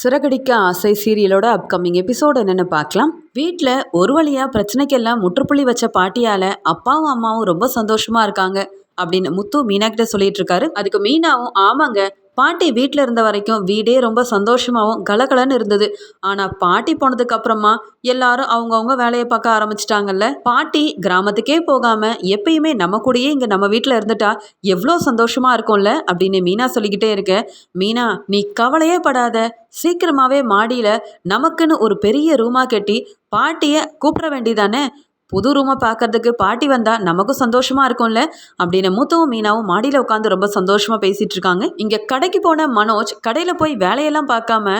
சிறகடிக்க ஆசை சீரியலோட upcoming episode என்னென்னு பார்க்கலாம். வீட்டில் ஒரு வழியாக பிரச்சனைக்கெல்லாம் முற்றுப்புள்ளி வச்ச பாட்டியால் அப்பாவும் அம்மாவும் ரொம்ப சந்தோஷமாக இருக்காங்க அப்படின்னு முத்து மீனாக்கிட்ட சொல்லிட்டு இருக்காரு. அதுக்கு மீனாவும் ஆமாங்க பாட்டி வீட்டில் இருந்த வரைக்கும் வீடே ரொம்ப சந்தோஷமாகவும் கலகலன்னு இருந்தது. ஆனால் பாட்டி போனதுக்கு அப்புறமா எல்லாரும் அவங்கவுங்க வேலையை பார்க்க ஆரம்பிச்சிட்டாங்கல்ல. பாட்டி கிராமத்துக்கே போகாமல் எப்பயுமே நம்ம கூடயே இங்கே நம்ம வீட்டில் இருந்துட்டா எவ்வளோ சந்தோஷமாக இருக்கும்ல அப்படின்னு மீனா சொல்லிக்கிட்டே இருக்க. மீனா நீ கவலையே படாத. சீக்கிரமாகவே மாடியில் நமக்குன்னு ஒரு பெரிய ரூமாக கட்டி பாட்டியை கூப்பிட வேண்டியதானே? புது ரூமை பார்க்கறதுக்கு பாட்டி வந்தால் நமக்கும் சந்தோஷமா இருக்கும்ல? அப்படின்னு மூத்தவும் மீனாவும் மாடியில் உட்காந்து ரொம்ப சந்தோஷமா பேசிட்டு இருக்காங்க. இங்கே கடைக்கு போன மனோஜ் கடையில் போய் வேலையெல்லாம் பார்க்காம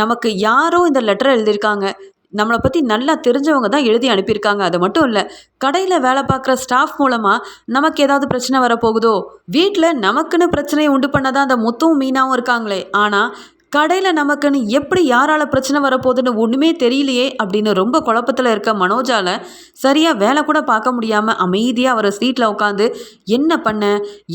நமக்கு யாரோ இந்த லெட்டர் எழுதியிருக்காங்க. நம்மளை பற்றி நல்லா தெரிஞ்சவங்க தான் எழுதி அனுப்பியிருக்காங்க. அது மட்டும் இல்லை கடையில் வேலை பார்க்குற ஸ்டாஃப் மூலமாக நமக்கு ஏதாவது பிரச்சனை வரப்போகுதோ? வீட்டில் நமக்குன்னு பிரச்சனையை உண்டு பண்ணதான் அந்த முத்தும் மீனாவும் இருக்காங்களே. ஆனால் கடையில் நமக்குன்னு எப்படி யாரால் பிரச்சனை வரப்போகுதுன்னு ஒன்றுமே தெரியலையே அப்படின்னு ரொம்ப குழப்பத்தில் இருக்க மனோஜால் சரியாக வேலை கூட பார்க்க முடியாமல் அமைதியாக அவரை சீட்டில் உட்காந்து என்ன பண்ண?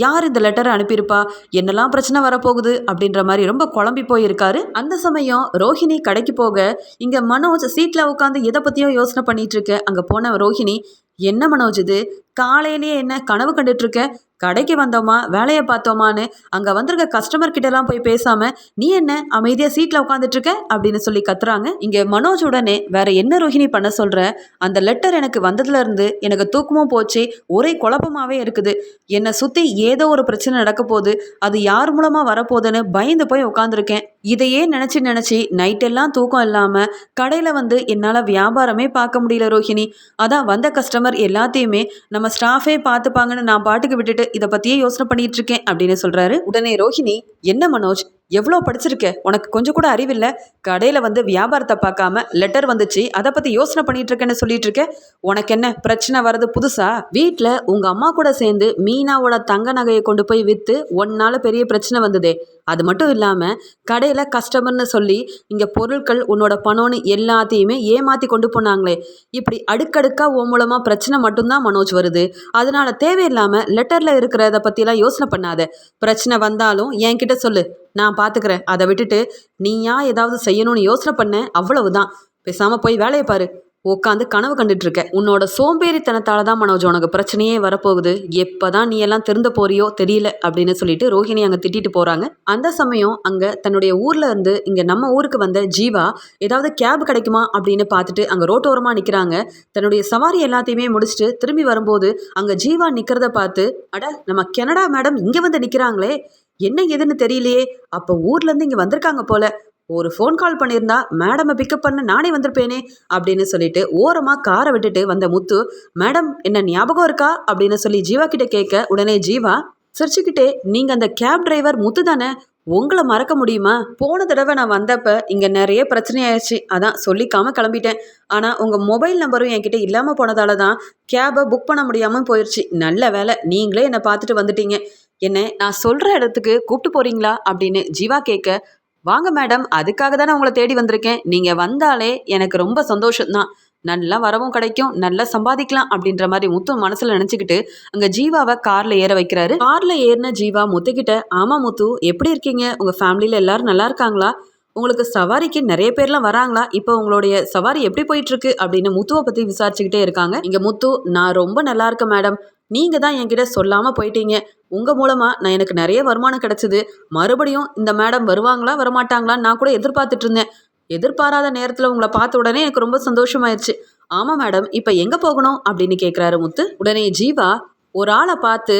யார் இந்த லெட்டரை அனுப்பியிருப்பா? என்னெல்லாம் பிரச்சனை வரப்போகுது? அப்படின்ற மாதிரி ரொம்ப குழம்பி போயிருக்காரு. அந்த சமயம் ரோஹிணி கடைக்கு போக இங்கே மனோஜ் சீட்டில் உட்காந்து எதை பற்றியோ யோசனை பண்ணிகிட்ருக்கு அங்கே போன ரோஹிணி என்ன மனோஜ் இது? காலையிலேயே என்ன கனவு கண்டுட்டு இருக்க கடைக்கு வந்தோமா? வேலையை பார்த்தோமான்னு? அங்கே வந்திருக்க கஸ்டமர் கிட்டலாம் போய் பேசாம நீ என்ன? அமைதியாக சீட்டில் உட்காந்துட்டு இருக்க அப்படின்னு சொல்லி கத்துறாங்க. இங்கே மனோஜ் உடனே வேற என்ன ரோஹிணி பண்ண சொல்ற? அந்த லெட்டர் எனக்கு வந்ததுல இருந்து எனக்கு தூக்கமும் போச்சு. ஒரே குழப்பமாவே இருக்குது. என்னை சுற்றி ஏதோ ஒரு பிரச்சனை நடக்க போகுது அது யார் மூலமாக வரப்போகுதுன்னு பயந்து போய் உட்காந்துருக்கேன் இதையே நினச்சி நினச்சி நைட்டெல்லாம் தூக்கம் இல்லாமல் கடையில் வந்து என்னால் வியாபாரமே பார்க்க முடியல ரோஹிணி. அதான் வந்த கஸ்டமர் எல்லாத்தையுமே நம்ம ஸ்டாஃபே பார்த்துப்பாங்கன்னு நான் பாட்டுக்கு விட்டுட்டு இதை பற்றியே யோசனை பண்ணிகிட்ருக்கேன் இருக்கேன் அப்படின்னு சொல்கிறாரு உடனே ரோஹிணி என்ன மனோஜ்? எவ்வளோ படிச்சிருக்க? உனக்கு கொஞ்சம் கூட அறிவில்லை? கடையில் வந்து வியாபாரத்தை பார்க்காம லெட்டர் வந்துச்சு அதை பற்றி யோசனை பண்ணிட்டு இருக்கேன்னு சொல்லிட்டு இருக்க? உனக்கு என்ன பிரச்சனை வர்றது புதுசா? வீட்டில் உங்கள் அம்மா கூட சேர்ந்து மீனாவோட தங்க நகையை கொண்டு போய் விற்று ஒன்னால பெரிய பிரச்சனை வந்ததே. அது மட்டும் இல்லாமல் கடையில் கஸ்டமர்னு சொல்லி இங்கே பொருட்கள் உன்னோட பணம்னு எல்லாத்தையுமே ஏமாற்றி கொண்டு போனாங்களே. இப்படி அடுக்கடுக்காக ஓ மூலமாக பிரச்சனை மட்டும்தான் மனோஜ் வருது. அதனால தேவையில்லாமல் லெட்டரில் இருக்கிறத பற்றிலாம் யோசனை பண்ணாத. பிரச்சனை வந்தாலும் என்கிட்ட சொல்லு. நான் பார்த்துக்கிறேன் அதை விட்டுட்டு நீயா ஏதாவது செய்யணும்னு யோசனை பண்ண. அவ்வளவுதான். பேசாமல் போய் வேலையை பாரு. உட்காந்து கனவு கண்டுட்டு இருக்க உன்னோட சோம்பேறித்தனத்தால தான் மனோஜ் உனக்கு பிரச்சனையே வரப்போகுது. எப்பதான் நீ எல்லாம் திருந்த போறியோ தெரியல அப்படின்னு சொல்லிட்டு ரோஹிணி அங்கே திட்டிட்டு போறாங்க. அந்த சமயம் அங்கே தன்னுடைய ஊர்ல இருந்து இங்க நம்ம ஊருக்கு வந்த ஜீவா ஏதாவது கேப் கிடைக்குமா அப்படின்னு பார்த்துட்டு அங்கே ரோட்டோரமா நிற்கிறாங்க தன்னுடைய சவாரி எல்லாத்தையுமே முடிச்சுட்டு திரும்பி வரும்போது அங்கே ஜீவா நிற்கிறத பார்த்து அட நம்ம கனடா மேடம் இங்கே வந்து நிற்கிறாங்களே என்ன ஏதுன்னு தெரியலையே அப்போ ஊர்லேருந்து இங்கே வந்திருக்காங்க போல. ஒரு ஃபோன் கால் பண்ணியிருந்தா மேடமை பிக்கப் பண்ண நானே வந்திருப்பேனே அப்படின்னு சொல்லிட்டு ஓரமாக காரை விட்டுட்டு வந்த முத்து மேடம் என்ன ஞாபகம் இருக்கா? அப்படின்னு சொல்லி ஜீவா கிட்ட கேட்க உடனே ஜீவா சிரிச்சுக்கிட்டே நீங்கள் அந்த கேப் டிரைவர் முத்து தானே? உங்களை மறக்க முடியுமா? போன தடவை நான் வந்தப்ப இங்கே நிறைய பிரச்சனையாயிடுச்சு அதான் சொல்லிக்காம கிளம்பிட்டேன். ஆனால் உங்கள் மொபைல் நம்பரும் என்கிட்ட இல்லாமல் போனதால தான் கேபை புக் பண்ண முடியாமல் போயிடுச்சு நல்ல வேலை நீங்களே என்னை பார்த்துட்டு வந்துட்டீங்க. என்ன நான் சொல்கிற இடத்துக்கு கூப்பிட்டு போகிறீங்களா அப்படின்னு ஜீவா கேட்க வாங்க மேடம் அதுக்காக தானே உங்களை தேடி வந்திருக்கேன். நீங்கள் வந்தாலே எனக்கு ரொம்ப சந்தோஷம்தான். நல்லா வரவும் கிடைக்கும் நல்லா சம்பாதிக்கலாம் அப்படின்ற மாதிரி முத்து மனசுல நினைச்சுக்கிட்டு அங்க ஜீவாவை கார்ல ஏற வைக்கிறாரு. கார்ல ஏறின ஜீவா முத்துக்கிட்ட ஆமா முத்து எப்படி இருக்கீங்க? உங்க ஃபேமிலியில எல்லாரும் நல்லா இருக்காங்களா? உங்களுக்கு சவாரிக்கு நிறைய பேர்லாம் வராங்களா? இப்போ உங்களுடைய சவாரி எப்படி போயிட்டு இருக்கு அப்படின்னு முத்துவை பத்தி விசாரிச்சுக்கிட்டே இருக்காங்க. இங்க முத்து நான் ரொம்ப நல்லா இருக்கேன் மேடம். நீங்கள் தான் என்கிட்ட சொல்லாமல் போயிட்டீங்க. உங்கள் மூலமாக நான் எனக்கு நிறைய வருமானம் கிடச்சிது. மறுபடியும் இந்த மேடம் வருவாங்களா வரமாட்டாங்களா நான் கூட எதிர்பார்த்துட்டு இருந்தேன். எதிர்பாராத நேரத்தில் உங்களை பார்த்த உடனே எனக்கு ரொம்ப சந்தோஷமாயிருச்சு. ஆமாம் மேடம். இப்போ எங்கே போகணும்? அப்படின்னு கேட்குறாரு முத்து. உடனே ஜீவா ஒரு ஆளை பார்த்து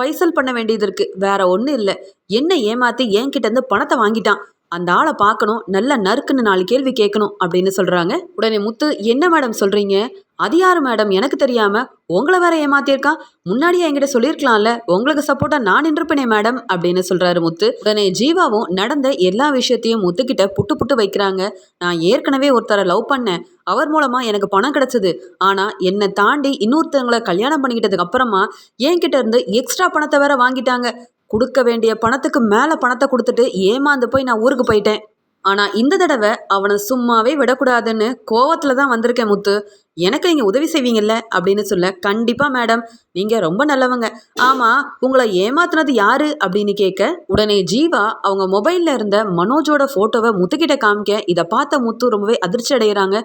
பைசல் பண்ண வேண்டியது இருக்குது வேற ஒன்றும் இல்லை. என்ன ஏமாற்றி என்கிட்ட இருந்து பணத்தை வாங்கிட்டான். அந்த ஆளை பார்க்கணும் நல்ல நறுக்குன்னு நாலு கேள்வி கேட்கணும் அப்படின்னு சொல்கிறாங்க உடனே முத்து என்ன மேடம் சொல்கிறீங்க அது யார் மேடம் எனக்கு தெரியாம உங்களை வேற ஏமாத்திருக்கான் முன்னாடியே என்கிட்ட சொல்லியிருக்கலாம்ல உங்களுக்கு சப்போர்ட்டா நான் நின்றுப்பேனே மேடம் அப்படின்னு சொல்றாரு முத்து. உடனே ஜீவாவும் நடந்த எல்லா விஷயத்தையும் முத்துக்கிட்ட புட்டு புட்டு வைக்கிறாங்க. நான் ஏற்கனவே ஒருத்தரை லவ் பண்ணேன். அவர் மூலமா எனக்கு பணம் கிடைச்சது. ஆனா என்னை தாண்டி இன்னொருத்தவங்களை கல்யாணம் பண்ணிக்கிட்டதுக்கு அப்புறமா என்கிட்ட இருந்து எக்ஸ்ட்ரா பணத்தை வேற வாங்கிட்டாங்க. கொடுக்க வேண்டிய பணத்துக்கு மேலே பணத்தை கொடுத்துட்டு ஏமாந்து போய் நான் ஊருக்கு போயிட்டேன். ஆனால் இந்த தடவை அவனை சும்மாவே விடக்கூடாதுன்னு கோவத்தில் தான் வந்திருக்கேன் முத்து. எனக்கு நீங்கள் உதவி செய்வீங்கல்ல? அப்படின்னு சொல்ல கண்டிப்பாக மேடம். நீங்கள் ரொம்ப நல்லவங்க. ஆமாம் உங்களை ஏமாத்துனது யாரு? அப்படின்னு கேட்க உடனே ஜீவா அவங்க மொபைலில் இருந்த மனோஜோட ஃபோட்டோவை முத்துக்கிட்ட காமிக்க இதை பார்த்த முத்து ரொம்பவே அதிர்ச்சி அடைகிறாங்க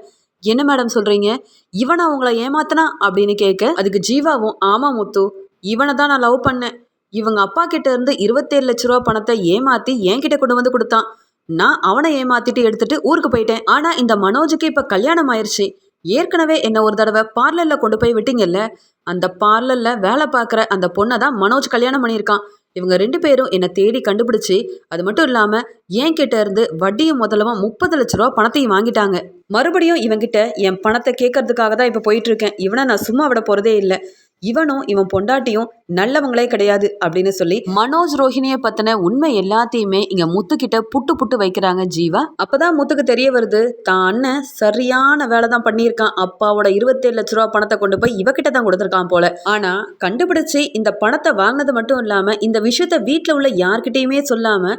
என்ன மேடம் சொல்கிறீங்க இவனை உங்களை ஏமாத்தினா? அப்படின்னு கேட்க அதுக்கு ஜீவாவும் ஆமாம் முத்து. இவனை தான் நான் லவ் பண்ணேன். இவங்க அப்பா கிட்ட இருந்து இருபத்தேழு லட்ச ரூபா பணத்தை ஏமாற்றி என்கிட்ட கொண்டு வந்து கொடுத்தான். நான் அவனை ஏமாத்திட்டு எடுத்துட்டு ஊருக்கு போயிட்டேன். ஆனால் இந்த மனோஜுக்கு இப்போ கல்யாணம் ஆயிடுச்சு ஏற்கனவே என்ன ஒரு தடவை பார்லரில் கொண்டு போய் விட்டீங்கல்ல? அந்த பார்லரில் வேலை பார்க்குற அந்த பொண்ணை தான் மனோஜ் கல்யாணம் பண்ணியிருக்கான். இவங்க ரெண்டு பேரும் என்னை தேடி கண்டுபிடிச்சி அது மட்டும் இல்லாமல் என் கிட்ட இருந்து வட்டியும் முதலமா முப்பது லட்ச ரூபா பணத்தையும் வாங்கிட்டாங்க. மறுபடியும் இவங்கிட்ட என் பணத்தை கேட்கறதுக்காக தான் இப்போ போயிட்டு இருக்கேன். இவனை நான் சும்மா விட போகிறதே இல்லை. இவனும் இவன் பொண்டாட்டியும் நல்லவங்களே கிடையாது அப்படின்னு சொல்லி மனோஜ் ரோஹிணியை பத்தின உண்மை எல்லாத்தையுமே இங்க முத்துக்கிட்ட புட்டு புட்டு வைக்கிறாங்க ஜீவா. அப்பதான் முத்துக்கு தெரிய வருது தான் அண்ணன் சரியான வேலை தான் பண்ணியிருக்கான். அப்பாவோட இருபத்தேழு லட்ச ரூபா பணத்தை கொண்டு போய் இவகிட்ட தான் கொடுத்துருக்கான் போல. ஆனா கண்டுபிடிச்சு இந்த பணத்தை வாங்கினது மட்டும் இல்லாம இந்த விஷயத்த வீட்டில் உள்ள யார்கிட்டயுமே சொல்லாம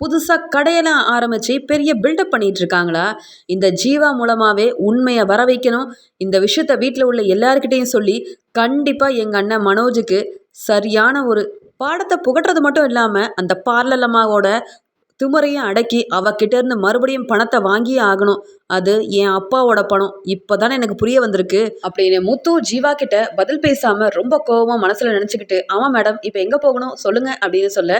புதுசாக கடையெல்லாம் ஆரம்பித்து பெரிய பில்டப் பண்ணிகிட்டு இருக்காங்களா? இந்த ஜீவா மூலமாகவே உண்மையை வர வைக்கணும். இந்த விஷயத்த வீட்டில் உள்ள எல்லாருக்கிட்டேயும் சொல்லி கண்டிப்பாக எங்கள் அண்ணன் மனோஜுக்கு சரியான ஒரு பாடத்தை புகட்டுறது மட்டும் இல்லாமல் அந்த பார்லலம்மாவோட திமுறையும் அடக்கி அவகிட்ட இருந்து மறுபடியும் பணத்தை வாங்கியே ஆகணும். அது என் அப்பாவோட பணம். இப்போதானே எனக்கு புரிய வந்திருக்கு. அப்படின்னு முத்து ஜீவா கிட்ட பதில் பேசாமல் ரொம்ப கோபமாக மனசில் நினச்சிக்கிட்டு ஆமாம் மேடம் இப்போ எங்கே போகணும்? சொல்லுங்கள் அப்படின்னு சொல்ல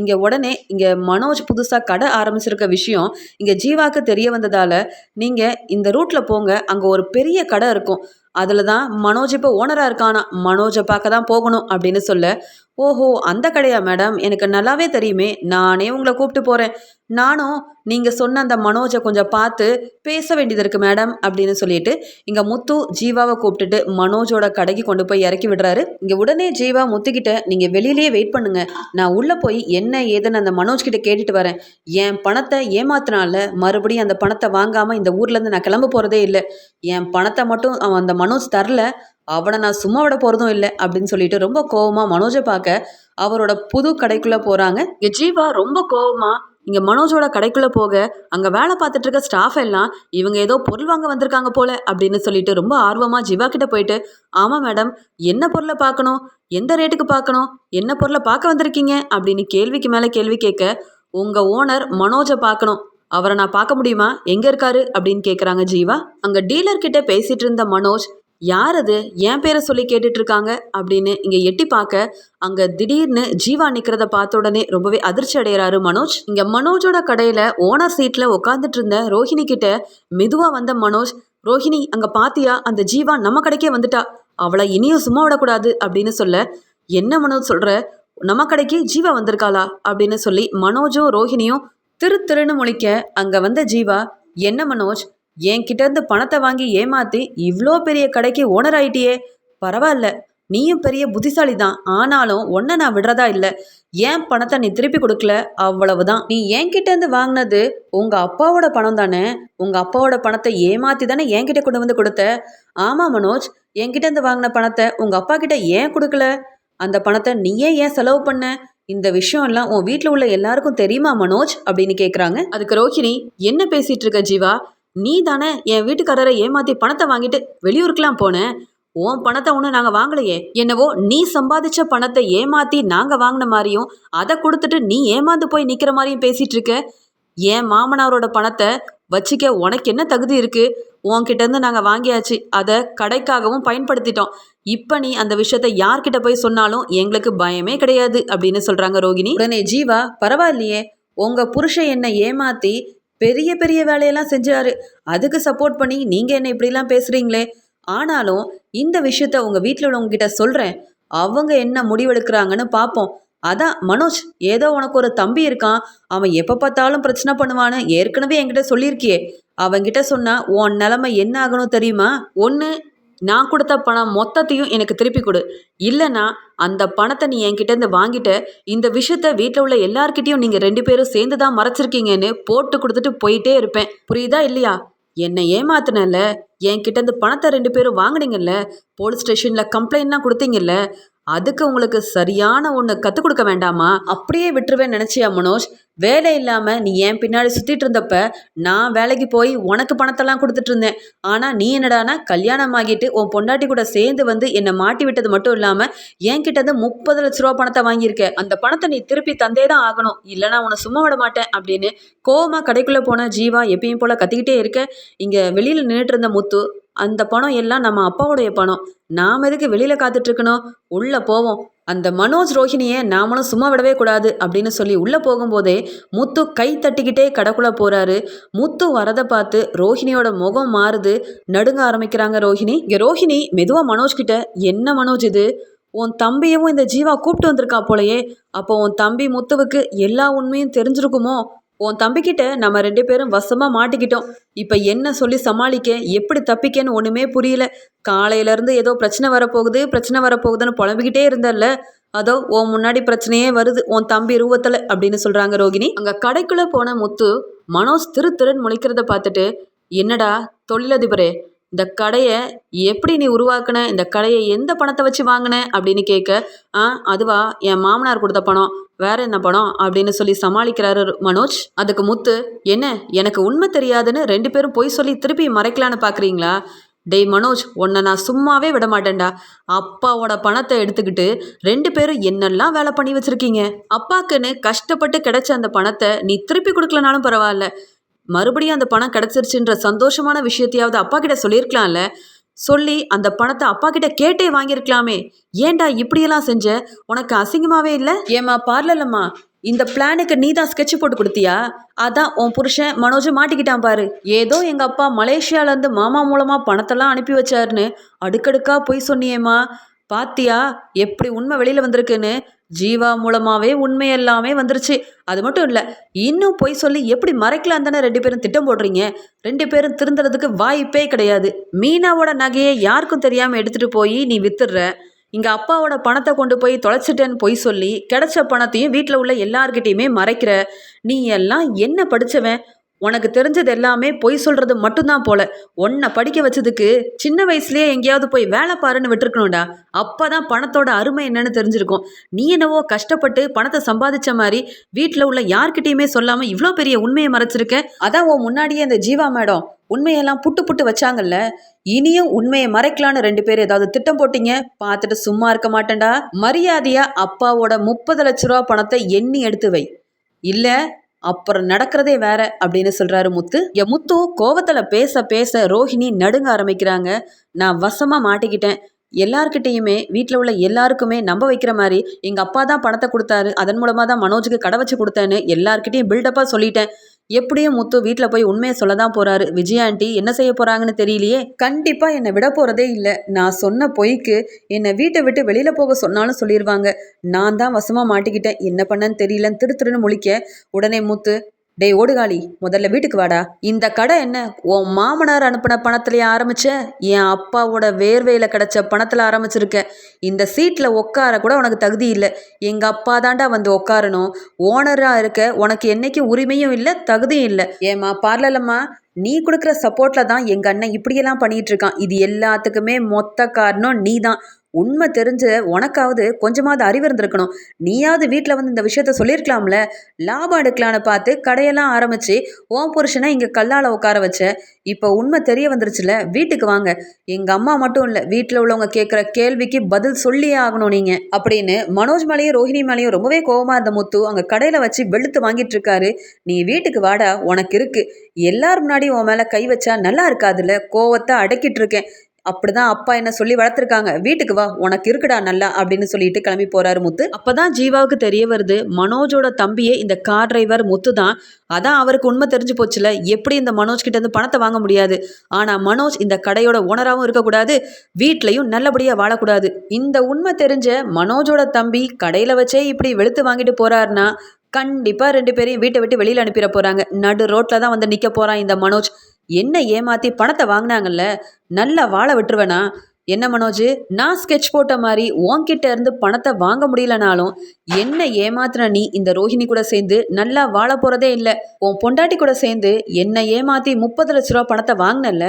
இங்கே உடனே இங்கே மனோஜ் புதுசாக கடை ஆரம்பிச்சிருக்க விஷயம் இங்கே ஜீவாக்கு தெரிய வந்ததால் நீங்கள் இந்த ரூட்டில் போங்க அங்கே ஒரு பெரிய கடை இருக்கும். அதில் தான் மனோஜ் இப்போ ஓனராக இருக்கானா? மனோஜை பார்க்க தான் போகணும் அப்படின்னு சொல்ல ஓஹோ அந்த கடையா மேடம்? எனக்கு நல்லாவே தெரியுமே. நானே உங்களை கூப்பிட்டு போகிறேன் நானும் நீங்கள் சொன்ன அந்த மனோஜை கொஞ்சம் பார்த்து பேச வேண்டியது இருக்குது மேடம் அப்படின்னு சொல்லிட்டு இங்கே முத்து ஜீவாவை கூப்பிட்டுட்டு மனோஜோட கடைக்கு கொண்டு போய் இறக்கி விடுறாரு. இங்கே உடனே ஜீவா முத்துக்கிட்ட நீங்கள் வெளியிலேயே வெயிட் பண்ணுங்க. நான் உள்ளே போய் என்ன ஏதுன்னு அந்த மனோஜ் கிட்ட கேட்டுட்டு வரேன். என் பணத்தை ஏமாத்தினால மறுபடியும் அந்த பணத்தை வாங்காமல் இந்த ஊர்லேருந்து நான் கிளம்ப போகிறதே இல்லை. என் பணத்தை மட்டும் அவன் அந்த மனோஜ் தரல. அவனை நான் சும்மா விட போகிறதும் இல்லை அப்படின்னு சொல்லிட்டு ரொம்ப கோவமாக மனோஜை பார்க்க அவரோட புது கடைக்குள்ளே போகிறாங்க இங்கே ஜீவா ரொம்ப கோவமாக இங்கே மனோஜோட கடைக்குள்ளே போக அங்கே வேலை பார்த்துட்டு இருக்க ஸ்டாஃப் எல்லாம் இவங்க ஏதோ பொருள் வாங்க வந்திருக்காங்க போல அப்படின்னு சொல்லிட்டு ரொம்ப ஆர்வமாக ஜீவா கிட்ட போயிட்டு ஆமாம் மேடம் என்ன பொருளை பார்க்கணும் எந்த ரேட்டுக்கு பார்க்கணும் என்ன பொருளை பார்க்க வந்திருக்கீங்க? அப்படின்னு கேள்விக்கு மேலே கேள்வி கேட்க உங்கள் ஓனர் மனோஜை பார்க்கணும். அவரை நான் பார்க்க முடியுமா? எங்கே இருக்காரு? அப்படின்னு கேட்குறாங்க ஜீவா. அங்கே டீலர்கிட்ட பேசிகிட்டு இருந்த மனோஜ் யார் அது என் பேரை சொல்லி கேட்டுட்டு இருக்காங்க அப்படின்னு இங்கே எட்டி பார்க்க அங்கே திடீர்னு ஜீவா நிற்கிறத பார்த்த உடனே ரொம்பவே அதிர்ச்சி அடைகிறாரு மனோஜ். இங்கே மனோஜோட கடையில் ஓனர் சீட்டில் உட்காந்துட்டு இருந்த ரோஹிணி கிட்ட மெதுவாக வந்த மனோஜ் ரோஹிணி அங்கே பாத்தியா? அந்த ஜீவா நம்ம கடைக்கே வந்துட்டா. அவளை இனியும் சும்மா விடக்கூடாது அப்படின்னு சொல்ல என்ன மனோஜ் சொல்கிற நம்ம கடைக்கு ஜீவா வந்திருக்காளா? அப்படின்னு சொல்லி மனோஜும் ரோஹிணியும் திரு திருன்னு முழிக்க அங்கே வந்த ஜீவா என்ன மனோஜ்? என்கிட்ட இருந்து பணத்தை வாங்கி ஏமாத்தி இவ்வளோ பெரிய கடைக்கு ஓனர் ஆயிட்டியே. பரவாயில்ல நீயும் பெரிய புத்திசாலி தான் ஆனாலும் ஒன்றை நான் விடுறதா இல்லை. ஏன் பணத்தை நீ திருப்பி கொடுக்கல? அவ்வளவுதான். நீ என்கிட்ட இருந்து வாங்கினது உங்க அப்பாவோட பணம் தானே? உங்க அப்பாவோட பணத்தை ஏமாத்தி தானே என்கிட்ட கொண்டு வந்து கொடுத்த? ஆமா மனோஜ். என்கிட்ட இருந்து வாங்கின பணத்தை உங்க அப்பா கிட்ட ஏன் கொடுக்கல? அந்த பணத்தை நீயே ஏன் செலவு பண்ண? இந்த விஷயம் எல்லாம் உன் வீட்டில் உள்ள எல்லாருக்கும் தெரியுமா மனோஜ்? அப்படின்னு கேட்குறாங்க அதுக்கு ரோஹிணி என்ன பேசிட்டு இருக்க ஜீவா? நீ தானே என் வீட்டுக்காரரை ஏமாத்தி பணத்தை வாங்கிட்டு வெளியூருக்கெல்லாம் போனேன் உன் பணத்தை ஒன்றும் நாங்கள் வாங்கலையே. என்னவோ நீ சம்பாதிச்ச பணத்தை ஏமாத்தி நாங்கள் வாங்கின மாதிரியும் அதை கொடுத்துட்டு நீ ஏமாந்து போய் நிற்கிற மாதிரியும் பேசிட்டு இருக்க என் மாமனாரோட பணத்தை வச்சிக்க உனக்கு என்ன தகுதி இருக்கு? உன்கிட்டேருந்து நாங்கள் வாங்கியாச்சு. அதை கடைக்காகவும் பயன்படுத்திட்டோம். இப்போ நீ அந்த விஷயத்த யார்கிட்ட போய் சொன்னாலும் எங்களுக்கு பயமே கிடையாது அப்படின்னு சொல்கிறாங்க ரோகிணி. உடனே ஜீவா பரவாயில்லையே. உங்கள் புருஷன் என்னை ஏமாத்தி பெரிய பெரிய வேலையெல்லாம் செஞ்சாரு. அதுக்கு சப்போர்ட் பண்ணி நீங்கள் என்ன இப்படிலாம் பேசுகிறீங்களே ஆனாலும் இந்த விஷயத்த உங்கள் வீட்டில் உள்ளவங்ககிட்ட சொல்கிறேன் அவங்க என்ன முடிவெடுக்கிறாங்கன்னு பார்ப்போம் அதான் மனோஜ் ஏதோ உனக்கு ஒரு தம்பி இருக்கான். அவன் எப்போ பார்த்தாலும் பிரச்சனை பண்ணுவான்னு ஏற்கனவே என்கிட்ட சொல்லியிருக்கியே. அவங்கிட்ட சொன்னால் உன் நிலமை என்ன ஆகணும் தெரியுமா? ஒன்று நான் கொடுத்த பணம் மொத்தத்தையும் எனக்கு திருப்பி கொடு. இல்லைன்னா அந்த பணத்தை நீ என்கிட்டேருந்து வாங்கிட்ட இந்த விஷயத்த வீட்டில் உள்ள எல்லார்கிட்டையும் நீங்கள் ரெண்டு பேரும் சேர்ந்து தான் மறைச்சிருக்கீங்கன்னு போட்டு கொடுத்துட்டு போயிட்டே இருப்பேன். புரியுதா இல்லையா? என்னை ஏமாத்தினல என்கிட்ட இருந்து பணத்தை ரெண்டு பேரும் வாங்கினீங்கல்ல? போலீஸ் ஸ்டேஷனில் கம்ப்ளைண்ட்லாம் கொடுத்தீங்கல்ல? அதுக்கு உங்களுக்கு சரியான ஒன்று கற்றுக் கொடுக்க வேண்டாமா? அப்படியே விட்டுருவேன் நினச்சியா மனோஜ்? வேலை இல்லாமல் நீ என் பின்னாடி சுற்றிட்டு இருந்தப்ப நான் வேலைக்கு போய் உனக்கு பணத்தெல்லாம் கொடுத்துட்டு இருந்தேன். ஆனால் நீ என்னடானா கல்யாணம் ஆகிட்டு உன் பொண்டாட்டி கூட சேர்ந்து வந்து என்னை மாட்டி விட்டது மட்டும் இல்லாமல் என்கிட்ட இருந்து முப்பது லட்ச ரூபா பணத்தை வாங்கியிருக்க. அந்த பணத்தை நீ திருப்பி தந்தே தான் ஆகணும். இல்லைனா உன்னை சும்மா விட மாட்டேன் அப்படின்னு கோவமாக கடைக்குள்ளே போன ஜீவா எப்பயும் போல் கத்திக்கிட்டே இருக்க. இங்கே வெளியில் நின்றுட்டு இருந்த முத்து அந்த பணம் எல்லாம் நம்ம அப்பாவுடைய பணம். நாம் எதுக்கு வெளியில் காத்துட்டு இருக்கணும் உள்ளே போவோம். அந்த மனோஜ் ரோஹிணியை நாமளும் சும்மா விடவே கூடாது அப்படின்னு சொல்லி உள்ளே போகும்போதே முத்து கை தட்டிக்கிட்டே கடக்குள்ளே போகிறாரு முத்து வரதை பார்த்து ரோஹிணியோட முகம் மாறுது. நடுங்க ஆரம்பிக்கிறாங்க ரோஹிணி. இங்கே ரோஹிணி மெதுவாக மனோஜ்கிட்ட என்ன மனோஜ் இது? உன் தம்பியவும் இந்த ஜீவா கூப்பிட்டு வந்திருக்கா போலயே. அப்போ உன் தம்பி முத்துவுக்கு எல்லா உண்மையும் தெரிஞ்சிருக்குமோ? உன் தம்பிக்கிட்ட நம்ம ரெண்டு பேரும் வசமாக மாட்டிக்கிட்டோம். இப்போ என்ன சொல்லி சமாளிக்க எப்படி தப்பிக்கன்னு ஒன்றுமே புரியல. காலையிலேருந்து ஏதோ பிரச்சனை வரப்போகுது பிரச்சனை வரப்போகுதுன்னு புலம்பிக்கிட்டே இருந்தல்ல. அதோ உன் முன்னாடி பிரச்சனையே வருது உன் தம்பி ரூபத்தில் அப்படின்னு சொல்கிறாங்க ரோகிணி. அங்கே கடைக்குள்ளே போன முத்து மனோஜ் திரு திருன்னு முழிக்கிறத பார்த்துட்டு என்னடா தொழிலதிபரே இந்த கடையை எப்படி நீ உருவாக்குன? இந்த கடையை எந்த பணத்தை வச்சு வாங்கின? அப்படின்னு கேட்க ஆ அதுவா என் மாமனார் கொடுத்த பணம். வேற என்ன பணம்? அப்படின்னு சொல்லி சமாளிக்கிறாரு மனோஜ். அதுக்கு முத்து என்ன எனக்கு உண்மை தெரியாதுன்னு ரெண்டு பேரும் பொய் சொல்லி திருப்பி மறைக்கலான்னு பார்க்குறீங்களா டேய் மனோஜ் உன்னை நான் சும்மாவே விட மாட்டேன்டா. அப்பாவோட பணத்தை எடுத்துக்கிட்டு ரெண்டு பேரும் என்னெல்லாம் வேலை பண்ணி வச்சுருக்கீங்க? அப்பாக்குன்னு கஷ்டப்பட்டு கிடைச்ச அந்த பணத்தை நீ திருப்பி கொடுக்கலனாலும் பரவாயில்ல. மறுபடியும் அந்த பணம் கிடச்சிருச்சுன்ற சந்தோஷமான விஷயத்தையாவது அப்பா கிட்ட சொல்லியிருக்கலாம்ல? சொல்லி அந்த பணத்தை அப்பா கிட்ட கேட்டே வாங்கியிருக்கலாமே. ஏன்டா இப்படியெல்லாம் செஞ்ச? உனக்கு அசிங்கமாவே இல்லை? ஏமா பார்லலம்மா இந்த பிளானுக்கு நீ தான் ஸ்கெட்ச் போட்டு கொடுத்தியா? அதான் உன் புருஷன் மனோஜ் மாட்டிக்கிட்டான் பாரு. ஏதோ எங்க அப்பா மலேசியாலேருந்து மாமா மூலமா பணத்தெல்லாம் அனுப்பி வச்சாருன்னு அடுக்கடுக்கா போய் சொன்னியேம்மா. பாத்தியா எப்படி உண்மை வெளியில வந்திருக்குன்னு? ஜீவா மூலமாவே உண்மை எல்லாமே வந்துருச்சு. அது மட்டும் இல்லை இன்னும் பொய் சொல்லி எப்படி மறைக்கலாம் தானே ரெண்டு பேரும் திட்டம் போடுறீங்க? ரெண்டு பேரும் திருந்துறதுக்கு வாய்ப்பே கிடையாது. மீனாவோட நகையை யாருக்கும் தெரியாமல் எடுத்துகிட்டு போய் நீ வித்துடுற. இங்கே அப்பாவோட பணத்தை கொண்டு போய் தொலைச்சிட்டேன்னு பொய் சொல்லி கிடைச்ச பணத்தையும் வீட்டில் உள்ள எல்லார்கிட்டையுமே மறைக்கிற. நீ எல்லாம் என்ன படித்தவன் உனக்கு தெரிஞ்சது எல்லாமே பொய் சொல்கிறது மட்டும்தான் போல. உன்னை படிக்க வச்சதுக்கு சின்ன வயசுலேயே எங்கேயாவது போய் வேலை பாருன்னு விட்டுருக்கணும்டா. அப்போ தான் பணத்தோட அருமை என்னன்னு தெரிஞ்சிருக்கும். நீ என்னவோ கஷ்டப்பட்டு பணத்தை சம்பாதிச்ச மாதிரி வீட்டில் உள்ள யார்கிட்டயுமே சொல்லாமல் இவ்வளோ பெரிய உண்மையை மறைச்சிருக்க? அதான் உன் முன்னாடியே இந்த ஜீவா மேடம் உண்மையெல்லாம் புட்டு புட்டு வச்சாங்கல்ல. இனியும் உண்மையை மறைக்கலான்னு ரெண்டு பேர் ஏதாவது திட்டம் போட்டீங்க? பார்த்துட்டு சும்மா இருக்க மாட்டேன்டா. மரியாதையா அப்பாவோட முப்பது லட்ச ரூபா பணத்தை எண்ணி எடுத்து வை. இல்லை அப்புறம் நடக்கிறதே வேற அப்படின்னு சொல்றாரு முத்து. என் முத்து கோவத்துல பேச பேச ரோஹிணி நடுங்க ஆரம்பிக்கிறாங்க. நான் வசமா மாட்டிக்கிட்டேன். எல்லார்கிட்டேயுமே வீட்டில் உள்ள எல்லாருக்குமே நம்ப வைக்கிற மாதிரி எங்கள் அப்பா தான் பணத்தை கொடுத்தாரு. அதன் மூலமாக தான் மனோஜுக்கு கடை வச்சு கொடுத்தேன்னு எல்லார்கிட்டையும் பில்டப்பாக சொல்லிட்டேன். எப்படியும் முத்து வீட்டில் போய் உண்மையை சொல்ல தான் போறாரு. விஜய் ஆண்டி என்ன செய்ய போறாங்கன்னு தெரியலையே? கண்டிப்பாக என்னை விட போறதே இல்லை. நான் சொன்ன பொய்க்கு என்னை வீட்டை விட்டு வெளியில போக சொன்னாலும் சொல்லிடுவாங்க நான் தான் வசமா மாட்டிக்கிட்டேன். என்ன பண்ணன்னு தெரியலன்னு திரு திருன்னு முழிக்க உடனே முத்து டேய் ஓடுகாலி முதல்ல வீட்டுக்கு வாடா. இந்த கடை என்ன? உன் மாமனார் அனுப்பின பணத்துலயே ஆரம்பிச்ச? என் அப்பாவோட வேர்வையில் கிடைச்ச பணத்தில் ஆரம்பிச்சிருக்க. இந்த சீட்டில் உட்கார கூட உனக்கு தகுதி இல்லை. எங்கள் அப்பா தாண்டா வந்து உட்காரணும். ஓனராக இருக்க உனக்கு என்னைக்கு உரிமையும் இல்லை தகுதியும் இல்லை. ஏம்மா பார்லலம்மா. நீ கொடுக்குற சப்போர்ட்டில் தான் எங்கள் அண்ணன் இப்படியெல்லாம் பண்ணிகிட்டு இருக்கான். இது எல்லாத்துக்குமே மொத்த காரணம் நீ தான் உண்மை தெரிஞ்ச உனக்காவது கொஞ்சமாவது அறிவு இருந்திருக்கணும். நீயாவது வீட்டில் வந்து இந்த விஷயத்த சொல்லியிருக்கலாம்ல? லாபம் எடுக்கலான்னு பார்த்து கடையெல்லாம் ஆரம்பித்து ஓம் புருஷனை இங்கே கல்லால் உட்கார வச்ச. இப்போ உண்மை தெரிய வந்துருச்சுல? வீட்டுக்கு வாங்க. எங்கள் அம்மா மட்டும் இல்லை வீட்டில் உள்ளவங்க கேட்குற கேள்விக்கு பதில் சொல்லியே ஆகணும் நீங்கள் அப்படின்னு மனோஜ் மேலேயும் ரோஹிணி மேலேயும் ரொம்பவே கோவமாக இருந்த முத்து அங்கே கடையில் வச்சு வெளுத்து வாங்கிட்டு இருக்காரு. நீ வீட்டுக்கு வாடா உனக்கு இருக்கு. எல்லார் முன்னாடி உன் மேலே கை வச்சா நல்லா இருக்காதுல்ல? கோவத்தை அடக்கிட்டு இருக்கேன். அப்படிதான் அப்பா என்ன சொல்லி வளர்த்துருக்காங்க. வீட்டுக்கு வா உனக்கு இருக்குடா நல்லா அப்படின்னு சொல்லிட்டு கிளம்பி போறாரு முத்து. அப்பதான் ஜீவாவுக்கு தெரிய வருது மனோஜோட தம்பியே இந்த கார் டிரைவர் முத்து தான். அதான் அவருக்கு உண்மை தெரிஞ்சு போச்சுல எப்படி இந்த மனோஜ் கிட்ட இருந்து பணத்தை வாங்க முடியாது? ஆனா மனோஜ் இந்த கடையோட ஓனராகவும் இருக்கக்கூடாது வீட்லயும் நல்லபடியா வாழக்கூடாது. இந்த உண்மை தெரிஞ்ச மனோஜோட தம்பி கடையில வச்சே இப்படி வெளுத்து வாங்கிட்டு போறாருன்னா கண்டிப்பாக ரெண்டு பேரையும் வீட்டை விட்டு வெளியில் அனுப்பிட போகிறாங்க நடு ரோட்டில் தான் வந்து நிற்க போகிறான் இந்த மனோஜ். என்ன ஏமாற்றி பணத்தை வாங்கினாங்கல்ல? நல்லா வாழ விட்டுருவேனா? என்ன மனோஜ் நான் ஸ்கெட்ச் போட்ட மாதிரி உன்கிட்ட இருந்து பணத்தை வாங்க முடியலனாலும் என்ன ஏமாத்தின நீ இந்த ரோஹிணி கூட சேர்ந்து நல்லா வாழ போகிறதே இல்லை. உன் பொண்டாட்டி கூட சேர்ந்து என்னை ஏமாற்றி முப்பது லட்ச ரூபா பணத்தை வாங்கினல்ல?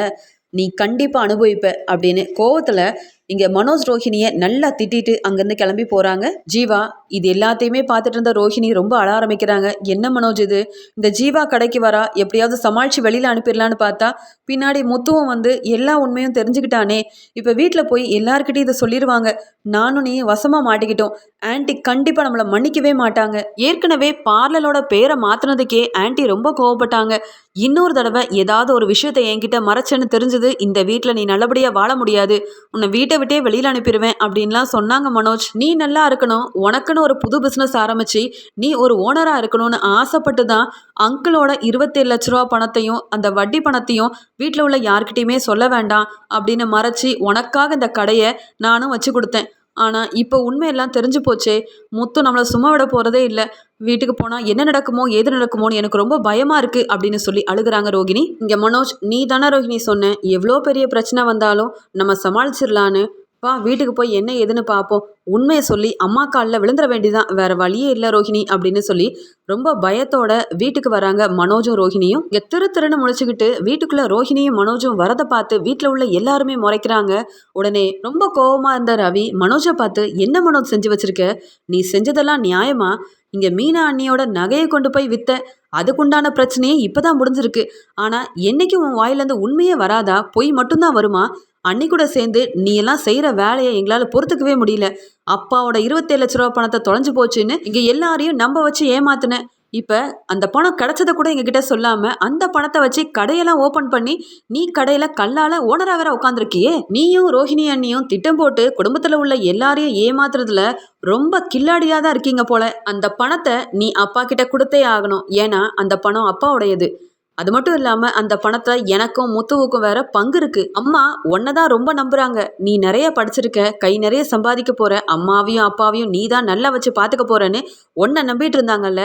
நீ கண்டிப்பாக அனுபவிப்ப அப்படின்னு கோவத்தில் இங்க மனோஜ் ரோஹிணியை நல்லா திட்டிட்டு அங்கிருந்து கிளம்பி போறாங்க. ஜீவா இது எல்லாத்தையுமே பார்த்துட்டு இருந்த ரோஹிணி ரொம்ப அழ ஆரம்பிக்கிறாங்க. என்ன மனோஜ் இது? இந்த ஜீவா கடைக்கு வரா? எப்படியாவது சமாளிச்சு வெளியில அனுப்பிடலான்னு பார்த்தா பின்னாடி முத்துவும் வந்து எல்லா உண்மையும் தெரிஞ்சுக்கிட்டானே. இப்போ வீட்டில் போய் எல்லார்கிட்டையும் இதை சொல்லிடுவாங்க. நானும் நீ வசமாக மாட்டிக்கிட்டோம். ஆன்ட்டி கண்டிப்பாக நம்மளை மன்னிக்கவே மாட்டாங்க. ஏற்கனவே பார்லரோட பேரை மாற்றினதுக்கே ஆன்ட்டி ரொம்ப கோவப்பட்டாங்க. இன்னொரு தடவை ஏதாவது ஒரு விஷயத்தை என்கிட்ட மறைச்சேன்னு தெரிஞ்சது இந்த வீட்டில் நீ நல்லபடியாக வாழ முடியாது. உன்னை வீட்டை விட்டே வெளியில் அனுப்பிடுவேன் அப்படின்லாம் சொன்னாங்க மனோஜ். நீ நல்லா இருக்கணும். உனக்குன்னு ஒரு புது பிஸ்னஸ் ஆரம்பிச்சு நீ ஒரு ஓனராக இருக்கணும்னு ஆசைப்பட்டு தான் அங்கிளோட இருபத்தேழு லட்ச ரூபா பணத்தையும் அந்த வட்டி பணத்தையும் வீட்டில் உள்ள யார்கிட்டையுமே சொல்ல வேண்டாம் அப்படின்னு மறைச்சி உனக்காக இந்த கடையை நானும் வச்சு கொடுத்தேன். ஆனால் இப்போ உண்மையெல்லாம் தெரிஞ்சு போச்சே. முத்து நம்மளை சும்மா விட போகிறதே இல்லை. வீட்டுக்கு போனால் என்ன நடக்குமோ ஏது நடக்குமோன்னு எனக்கு ரொம்ப பயமாக இருக்குது அப்படின்னு சொல்லி அழுகுறாங்க ரோகிணி. இங்கே மனோஜ் நீ தானே ரோகிணி சொன்ன? எவ்வளோ பெரிய பிரச்சனை வந்தாலும் நம்ம சமாளிச்சிடலான்னு வா வீட்டுக்கு போய் என்ன ஏதுன்னு பார்ப்போம் உண்மையை சொல்லி அம்மா காலில் விழுந்துட வேண்டிதான். வேற வழியே இல்லை ரோஹிணி அப்படின்னு சொல்லி ரொம்ப பயத்தோட வீட்டுக்கு வராங்க மனோஜும் ரோஹிணியும். இங்கே திரு திருன்னு முழிச்சுக்கிட்டு வீட்டுக்குள்ள ரோஹிணியும் மனோஜும் வரதை பார்த்து வீட்டில் உள்ள எல்லாருமே முறைக்கிறாங்க. உடனே ரொம்ப கோவமா இருந்த ரவி மனோஜை பார்த்து என்ன மனோஜ் செஞ்சு வச்சிருக்க? நீ செஞ்சதெல்லாம் நியாயமா? இங்க மீனா அண்ணியோட நகையை கொண்டு போய் வித்த. அதுக்குண்டான பிரச்சனையே இப்பதான் முடிஞ்சிருக்கு. ஆனா என்னைக்கு உன் வாயிலேருந்து உண்மையே வராதா? பொய் மட்டும்தான் வருமா? அன்னி கூட சேர்ந்து நீ எல்லாம் செய்கிற வேலையை எங்களால் பொறுத்துக்கவே முடியல. அப்பாவோட இருபத்தேழு லட்ச ரூபா பணத்தை தொலைஞ்சு போச்சுன்னு இங்கே எல்லாரையும் நம்ப வச்சு ஏமாத்தினேன் இப்போ அந்த பணம் கிடச்சதை கூட எங்ககிட்ட சொல்லாமல் அந்த பணத்தை வச்சு கடையெல்லாம் ஓப்பன் பண்ணி நீ கடையில் கல்லால் ஓனராக வேற உட்காந்துருக்கியே நீயும் ரோஹிணி அண்ணியும் திட்டம் போட்டு குடும்பத்தில் உள்ள எல்லாரையும் ஏமாத்துறதுல ரொம்ப கில்லாடியாக தான் இருக்கீங்க போல. அந்த பணத்தை நீ அப்பா கிட்ட கொடுத்தே ஆகணும். ஏன்னா அந்த பணம் அப்பாவுடையது. அது மட்டும் இல்லாமல் அந்த பணத்தை எனக்கும் முத்துவுக்கும் வேற பங்கு இருக்கு. அம்மா உன்னை தான் ரொம்ப நம்புறாங்க. நீ நிறைய படிச்சிருக்க கை நிறைய சம்பாதிக்க போற அம்மாவையும் அப்பாவையும் நீ தான் நல்லா வச்சு பார்த்துக்க போறேன்னு உன்னை நம்பிட்டு இருந்தாங்கல்ல.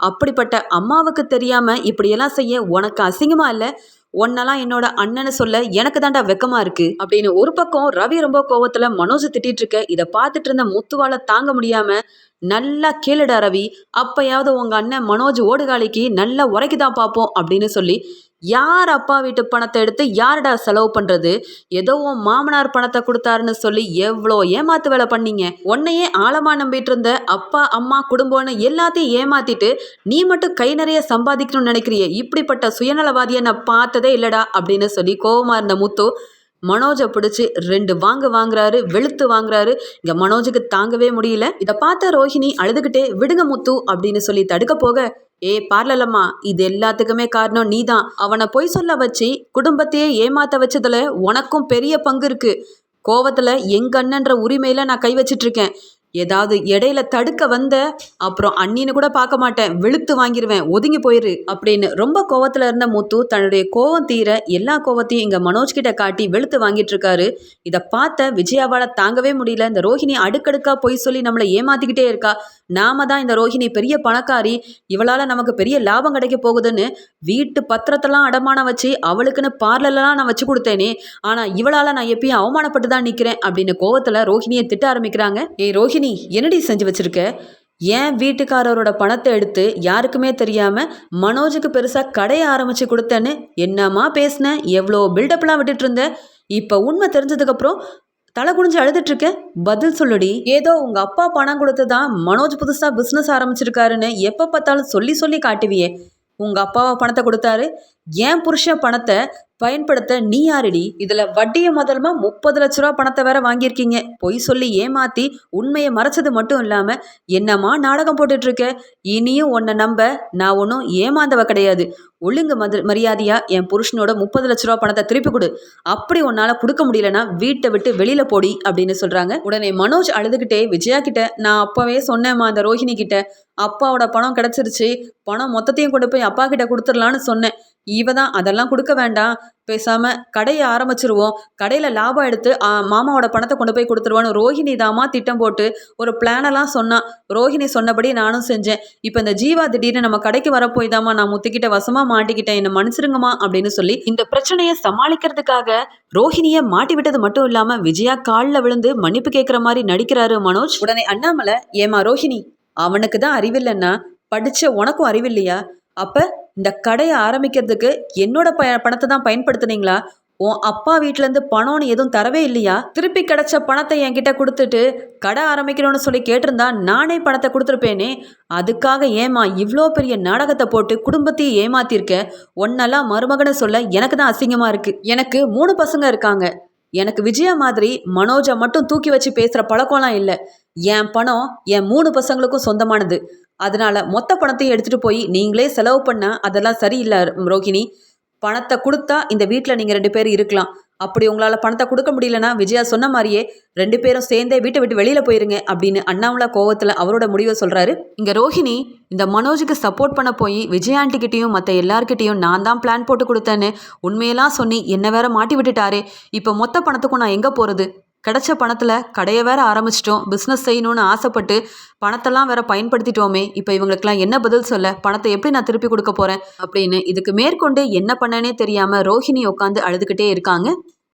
அப்படிப்பட்ட அம்மாவுக்கு தெரியாம இப்படியெல்லாம் செய்ய உனக்கு அசிங்கமா இல்லை? ஒன்னெல்லாம் என்னோட அண்ணனை சொல்ல எனக்கு தாண்டா வெக்கமா இருக்கு அப்படின்னு ஒரு பக்கம் ரவி ரொம்ப கோவத்துல மனோஜ் திட்டிட்டு இருக்க இதை பார்த்துட்டு இருந்த முத்துவால தாங்க முடியாம நல்லா கேளுடா ரவி அப்பயாவது உங்க அண்ணன் மனோஜ் ஓடுகாலிக்கு நல்லா உரைக்குதான் பார்ப்போம் அப்படின்னு சொல்லி யார் அப்பா வீட்டு பணத்தை எடுத்து யாருடா செலவு பண்ணுறது ஏதோ உன் மாமனார் பணத்தை கொடுத்தாருன்னு சொல்லி எவ்வளோ ஏமாத்து வேலை பண்ணீங்க? உன்னையே ஆழமாக நம்பிட்டு இருந்த அப்பா அம்மா குடும்பம்னு எல்லாத்தையும் ஏமாத்திட்டு நீ மட்டும் கை நிறைய சம்பாதிக்கணும்னு நினைக்கிறிய? இப்படிப்பட்ட சுயநலவாதியை நான் பார்த்ததே இல்லடா அப்படின்னு சொல்லி கோவமா இருந்த முத்து மனோஜை பிடிச்சி ரெண்டு வாங்க வாங்குறாரு வெளுத்து வாங்குறாரு. இங்க மனோஜுக்கு தாங்கவே முடியல. இதை பார்த்த ரோஹிணி அழுதுகிட்டே விடுங்க முத்து அப்படின்னு சொல்லி தடுக்க போக ஏ பார்லலம்மா இது எல்லாத்துக்குமே காரணம் நீதான். அவனை பொய் சொல்ல வச்சு குடும்பத்தையே ஏமாத்த வச்சதுல உனக்கும் பெரிய பங்கு இருக்கு. கோவத்துல எங்க அண்ணன்ற உரிமையில நான் கை வச்சிட்டு இருக்கேன் ஏதாவது இடையில தடுக்க வந்த அப்புறம் அண்ணின்னு கூட பார்க்க மாட்டேன். வெளுத்து வாங்கிடுவேன் ஒதுங்கி போயிரு அப்படின்னு ரொம்ப கோவத்துல இருந்த முத்து தன்னுடைய கோவம் தீர எல்லா கோவத்தையும் இங்க மனோஜ் கிட்ட காட்டி வெளுத்து வாங்கிட்டு இருக்காரு இதை பார்த்த விஜயாவால தாங்கவே முடியல. இந்த ரோஹிணி அடுக்கடுக்கா பொய் சொல்லி நம்மளை ஏமாத்திக்கிட்டே இருக்கா. நாம தான் இந்த ரோஹிணி பெரிய பணக்காரி இவளால நமக்கு பெரிய லாபம் கிடைக்க போகுதுன்னு வீட்டு பத்திரத்தெல்லாம் அடமானம் வச்சு அவளுக்குன்னு பார்லர்லாம் நான் வச்சு கொடுத்தேனே ஆனா இவளால நான் எப்பயும் அவமானப்பட்டு தான் நிக்கிறேன் அப்படின்னு கோவத்துல ரோஹிணியை திட்ட ஆரம்பிக்கிறாங்க. ஏ ரோஹிணி என்னடி செஞ்சு வச்சிருக்க? ஏன் வீட்டுக்காரரோட பணத்தை எடுத்து யாருக்குமே தெரியாம மனோஜுக்கு பெருசா கடையை ஆரம்பிச்சு கொடுத்தேன்னு என்னம்மா பேசினேன் எவ்வளோ பில்டப்லாம் விட்டுட்டு இருந்த? இப்போ உண்மை தெரிஞ்சதுக்கப்புறம் தலை குடிஞ்சு அழுதுட்டு பதில் சொல்லுடி. ஏதோ உங்க அப்பா பணம் கொடுத்து தான் மனோஜ் புதுசா பிஸ்னஸ் ஆரம்பிச்சிருக்காருன்னு எப்போ பார்த்தாலும் சொல்லி சொல்லி காட்டுவியே. உங்க அப்பாவை பணத்தை கொடுத்தாரு என் புருஷன் பணத்தை பயன்படுத்த நீ யாருடி? இதுல வட்டியை முதல்மா முப்பது லட்ச ரூபா பணத்தை வேற வாங்கியிருக்கீங்க. பொய் சொல்லி ஏமாத்தி உண்மையை மறைச்சது மட்டும் இல்லாம என்னம்மா நாடகம் போட்டுட்டு இருக்க இனியும் உன்னை நம்ப நான் ஒன்றும் ஏமாந்தவ கிடையாது. ஒழுங்கு மது மரியாதையா என் புருஷனோட முப்பது லட்ச ரூபா பணத்தை திருப்பி கொடு. அப்படி உன்னால கொடுக்க முடியலன்னா வீட்டை விட்டு வெளியில போடி அப்படின்னு சொல்றாங்க. உடனே மனோஜ் அழுதுகிட்டே விஜயா கிட்ட நான் அப்பவே சொன்னேம்மா அந்த ரோஹிணி கிட்ட. அப்பாவோட பணம் கிடைச்சிருச்சு. பணம் மொத்தத்தையும் கொண்டு போய் அப்பா கிட்ட கொடுத்துடலான்னு சொன்னேன். இவ தான் அதெல்லாம் கொடுக்க வேண்டாம். பேசாமல் கடையை ஆரம்பிச்சிருவோம். கடையில் லாபம் எடுத்து மாமாவோட பணத்தை கொண்டு போய் கொடுத்துருவான்னு ரோஹிணி தாமா திட்டம் போட்டு ஒரு பிளானெல்லாம் சொன்னான் ரோஹிணி சொன்னபடி நானும் செஞ்சேன். இப்போ இந்த ஜீவா திடீர்னு நம்ம கடைக்கு வரப்போய் தாமா நான் முத்திக்கிட்ட வசமாக மாட்டிக்கிட்டேன். என்னை மன்னிச்சிருங்கம்மா அப்படின்னு சொல்லி இந்த பிரச்சனையை சமாளிக்கிறதுக்காக ரோஹிணியை மாட்டி விட்டது மட்டும் இல்லாமல் விஜயா காலில் விழுந்து மன்னிப்பு கேட்குற மாதிரி நடிக்கிறாரு மனோஜ். உடனே அண்ணாமலை ஏமா ரோஹிணி அவனுக்கு தான் அறிவில்லைன்னா படித்த உனக்கும் அறிவில்லையா? அப்போ இந்த கடையை ஆரம்பிக்கிறதுக்கு என்னோட ப பணத்தை தான் பயன்படுத்துனீங்களா? உன் அப்பா வீட்டிலேருந்து பணம்னு எதுவும் தரவே இல்லையா? திருப்பி கிடைச்ச பணத்தை என்கிட்ட கொடுத்துட்டு கடை ஆரம்பிக்கணும்னு சொல்லி கேட்டிருந்தா நானே பணத்தை கொடுத்துருப்பேனே. அதுக்காக ஏமா இவ்வளோ பெரிய நாடகத்தை போட்டு குடும்பத்தையே ஏமாத்திருக்க? ஒன்னெல்லாம் மருமகனை சொல்ல எனக்கு தான் அசிங்கமா இருக்கு. எனக்கு மூணு பசங்க இருக்காங்க. எனக்கு விஜயா மாதிரி மனோஜை மட்டும் தூக்கி வச்சு பேசுகிற பழக்கம்லாம் இல்லை. என் பணம் என் மூணு பசங்களுக்கும் சொந்தமானது. அதனால மொத்த பணத்தையும் எடுத்துகிட்டு போய் நீங்களே செலவு பண்ண அதெல்லாம் சரியில்லை ரோஹிணி பணத்தை கொடுத்தா இந்த வீட்டில் நீங்கள் ரெண்டு பேர் இருக்கலாம். அப்படி உங்களால் பணத்தை கொடுக்க முடியலன்னா விஜயா சொன்ன மாதிரியே ரெண்டு பேரும் சேர்ந்தே வீட்டை விட்டு வெளியில் போயிருங்க அப்படின்னு அண்ணாமலா கோவத்தில் அவரோட முடிவை சொல்கிறாரு இங்கே ரோஹிணி இந்த மனோஜுக்கு சப்போர்ட் பண்ண போய் விஜய் மற்ற எல்லார்கிட்டேயும் நான் தான் பிளான் போட்டு கொடுத்தேன்னு உண்மையெல்லாம் சொல்லி என்ன வேற மாட்டி விட்டுட்டாரே. இப்போ மொத்த பணத்துக்கும் நான் எங்கே போகிறது கிடைச்ச பணத்தில் கடையை வேற ஆரம்பிச்சிட்டோம். பிஸ்னஸ் செய்யணும்னு ஆசைப்பட்டு பணத்தெல்லாம் வேற பயன்படுத்திட்டோமே. இப்போ இவங்களுக்கெல்லாம் என்ன பதில் சொல்ல? பணத்தை எப்படி நான் திருப்பி கொடுக்க போகிறேன் அப்படின்னு இதுக்கு மேற்கொண்டு என்ன பண்ணனே தெரியாமல் ரோஹிணி உட்காந்து அழுதுகிட்டே இருக்காங்க.